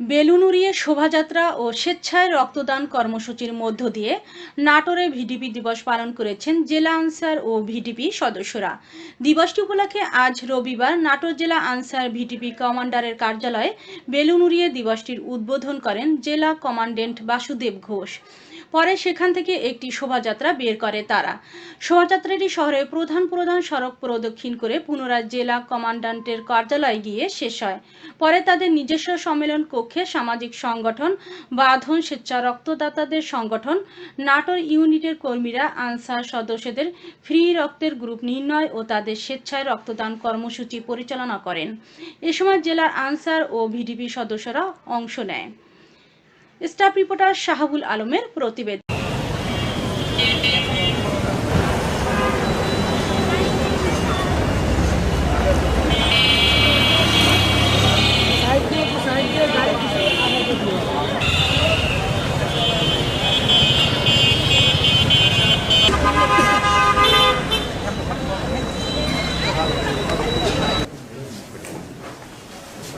Balloon উড়িয়ে শোভাযাত্রা ও স্বেচ্ছায় রক্তদান কর্মসূচির মধ্য দিয়ে নাটোরে ভিডিপি দিবস পালন করেছেন জেলা আনসার ও ভিডিপি সদস্যরা। দিবসটি উপলক্ষে আজ রবিবার নাটোর জেলা আনসার ভিডিপি কমান্ডারের কার্যালয়ে বেলুন উড়িয়ে দিবসটির উদ্বোধন করেন জেলা কমান্ডেন্ট বাসুদেব ঘোষ। পরে সেখান থেকে একটি শোভাযাত্রা বের করে তারা। শোভাযাত্রাটি শহরের প্রধান প্রধান সড়ক প্রদক্ষিণ করে পুনরায় জেলা কমান্ডান্টের কার্যালয়ে গিয়ে শেষ হয়। পরে তাদের নিজস্ব সম্মেলন কক্ষে সামাজিক সংগঠন, বাঁধন স্বেচ্ছা রক্তদাতাদের সংগঠন, নাটোর ইউনিটের কর্মীরা, আনসার সদস্যদের ফ্রি রক্তের গ্রুপ নির্ণয় ও তাদের স্বেচ্ছায় রক্তদান কর্মসূচি পরিচালনা করেন। এ সময় জেলার আনসার ও ভিডিপি সদস্যরা অংশ নেয়। স্টাফ রিপোর্টার শাহাবুল আলমের প্রতিবেদন।